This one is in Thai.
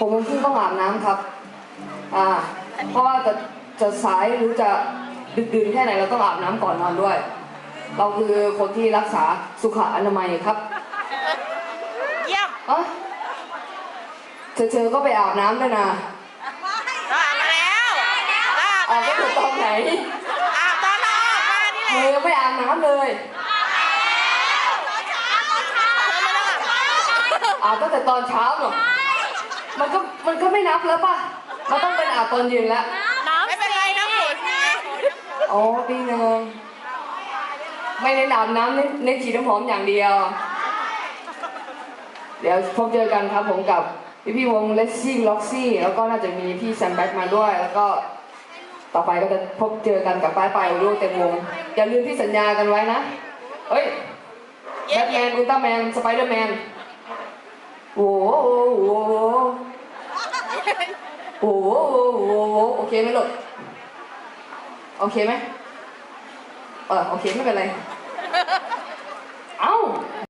หกโมงครึ่งต้องอาบน้ำครับ อ่า เพราะว่าจะจะสายหรือจะดึกดื่นแค่ไหนเราต้องอาบน้ำก่อนนอนด้วย เราคือคนที่รักษาสุขอนามัยครับเยี่ยมเอะเธอเธอก็ไปอาบน้ำด้วยนะเราอาบมาแล้วเราอาบอามาบก็แล้วถูกตอนไหนอาบตอนเราออกมานี่แหเธละอยังไม่อาบน้ำเลย อาบตั้งแต่ตอนเช้าเนอะ มันก็มันก็ไม่นับแล้วป่ะ มันต้องเป็นอาบตอนเย็นแล้ว น้ำไม่เป็นไรน้ำหมุนไงอ๋อดีเนงไม่ได้อาบน้ำเน้นเน้นฉีดน้ำหอมอย่างเดียว เดี๋ยวพบเจอกันครับผมกับพี่พี่ๆวงเลสซี่ล็อกซี่แล้วก็น่าจะมีพี่แซมแบ็กมาด้วย แล้วก็ต่อไปก็จะพบเจอกันกับป้ายปลายรูเต็มวง อย่าลืมที่สัญญากันไว้นะ เฮ้ยแบเยี่ยทมแมนอุลตร้าแมนสไปเดอร์แมนโอ้โหโอ้โหโอ้โห โอ้โหโอเคไหมลูกโอเคไหมเออโอเคไม่เป็นไร